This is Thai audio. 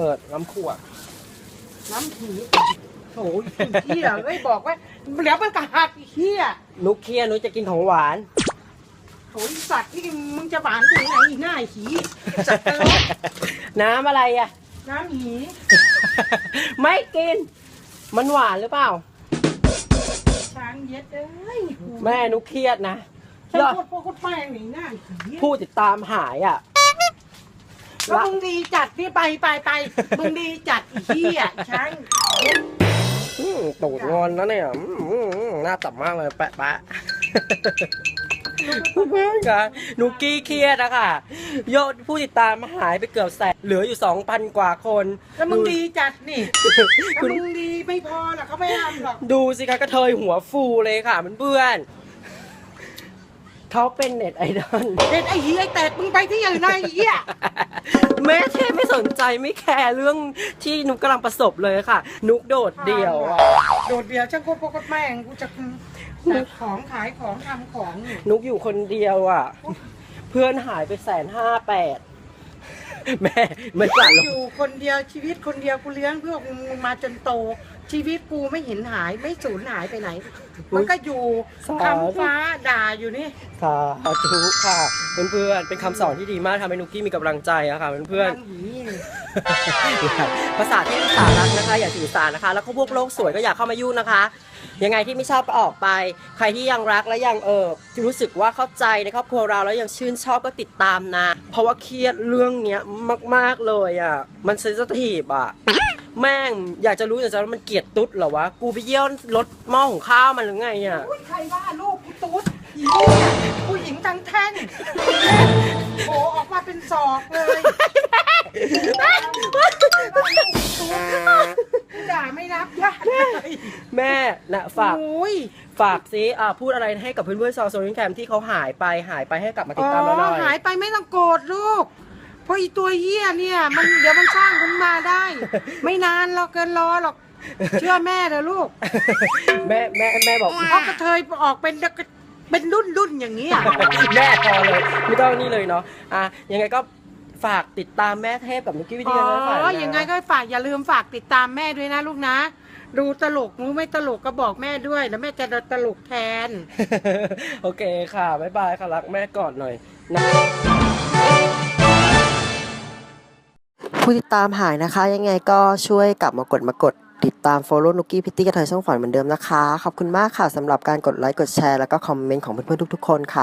เปิดน้ำขวดน้ำผีโอ้ยไอ้เหี้ยเอ้ยบอกว่าเดี๋ยวมันกระหักไอ้เหี้ยนุกเครียดนุกจะกินของหวาน โอ้ยสัตว์นี่มึงจะหวานถึงไหนอีกหน้าไอ้หีสัตว์ตลกน้ำอะไรอะ น้ำหีไม่กิน มันหวานหรือเปล่า ช้างเย็ดเอ้ยแม่นุกเครียดนะ ฉันยอดพูดพวกคนแป้งหนีหน้าไอ้หีผู้ติดตามหายอะ แล้วมึงดีจัดนี่ไปไปไปมึงดีจัดไอ้เหี้ยช้างเย็ดอืมตูดงอนนะเนี่ยอืมอืมอืมน่าจับมากเลยแปะแปะ เพื่อนกันนุกกี้เครียดอะค่ะยอดผู้ติดตามหายไปเกือบแสนเหลืออยู่สองพันกว่าคนแล้วมึงดีจัดนี่ถ้าคุณมึงดีไม่พอหรอกเขาไม่ทำหรอก ดูสิคะกระเทยหัวฟูเลยค่ะเพื่อนๆ เขาเป็นเน็ตไอดอล เด็ดไอ้เหี้ยไอ้แตกมึงไปที่อื่นนะไอ้เหี้ยแม่เทพไม่สนใจไม่แคร์เรื่องที่นุกกำลังประสบเลยค่ะ นุกโดดเดี่ยวอะโดดเดี่ยวช่างโคตรพวกคนแม่งกูจะจัดของขายของทำของนี่นุกอยู่คนเดียวอะ เพื่อนหายไปแสนห้าแปดแม่ไม่กล้าลองยู่คนเดียวชีวิตคนเดียวกูเลี้ยงเพื่อมึงมาจนโต ชีวิตกูไม่เห็นหายไม่สูญหายไปไหน มันก็อยู่คำฟ้าด่าอยู่นี่สาธุค่ะเพื่อนๆเป็นคำสอนที่ดีมากทำให้นุกกี้มีกำลังใจอะค่ะเพื่อนทางหีนี่ๆภาษาที่สารักนะคะ อย่าถือสานะคะ แล้วก็พวกโลกสวยก็อย่าเข้ามายุ่งนะคะ ยังไงที่ไม่ชอบก็ออกไป ใครที่ยังรักและยังเออรู้สึกว่าเข้าใจในครอบครัวเราแล้วยังชื่นชอบก็ติดตามนะ เพราะว่าเครียดเรื่องเนี้ยมาก ๆเลยอะ มันเซนซิทีฟอะ แม่งอยากจะรู้อยากจะรู้มันเกลียดตุ๊ดเหรอวะ กูไปเยี่ยวรถหม้อหุงข้าวมันหรือไงอะ อุ้ยใครว่าลูกกูตุ๊ดอีเนี่ยผู้หญิงทั้งแท่งโอ้ออกมาเป็นศอกเลยด่าไม่รับยากแม่นะฝากโอ้ย ฝากซิอ่าพูดอะไรให้กับเพื่อนๆซาวโซลิงแคมที่เขาหายไปหายไปให้กลับมาติอ๋ดตามเราหน่ออย หายไปไม่ต้องโกรธลูก เพราะอีตัวเหี้ยเนี่ย มันเดี๋ยวมันสร้างขึ้นมาได้ ไม่นานหรอกเกินรอหรอก เชื่อแม่เถอะลูกแม่แม่แม่บอก เพราะกระเทยออกเป็นเป็นรุ่นรุ่นๆอย่างนี้ยแม่พอเลยไม่ต้องนี่เลยเนาะอะยังไงก็ฝากติดตามแม่เทพกับนุกกี้วิทอ๋ยานะฝากอนะ ยังไงก็ฝากอย่าลืมฝากติดตามแม่ด้วยนะลูกนะ ดูตลกรู้ไม่ตลกก็บอกแม่ด้วยแล้วแม่จะตลกแทน โอเคค่ะ บ๊ายบายค่ะ รักแม่ก่อนหน่อยนะ ผู้ติดตามหายนะคะ ยังไงก็ช่วยกลับมากดมากดติดตาม follow นุกกี้พิตตี้กระเทยช่องฝันเหมือนเดิมนะคะ ขอบคุณมากค่ะสำหรับการกดไลค์กดแชร์แล้วก็คอมเมนต์ของเพื่อนๆทุกๆคนค่ะ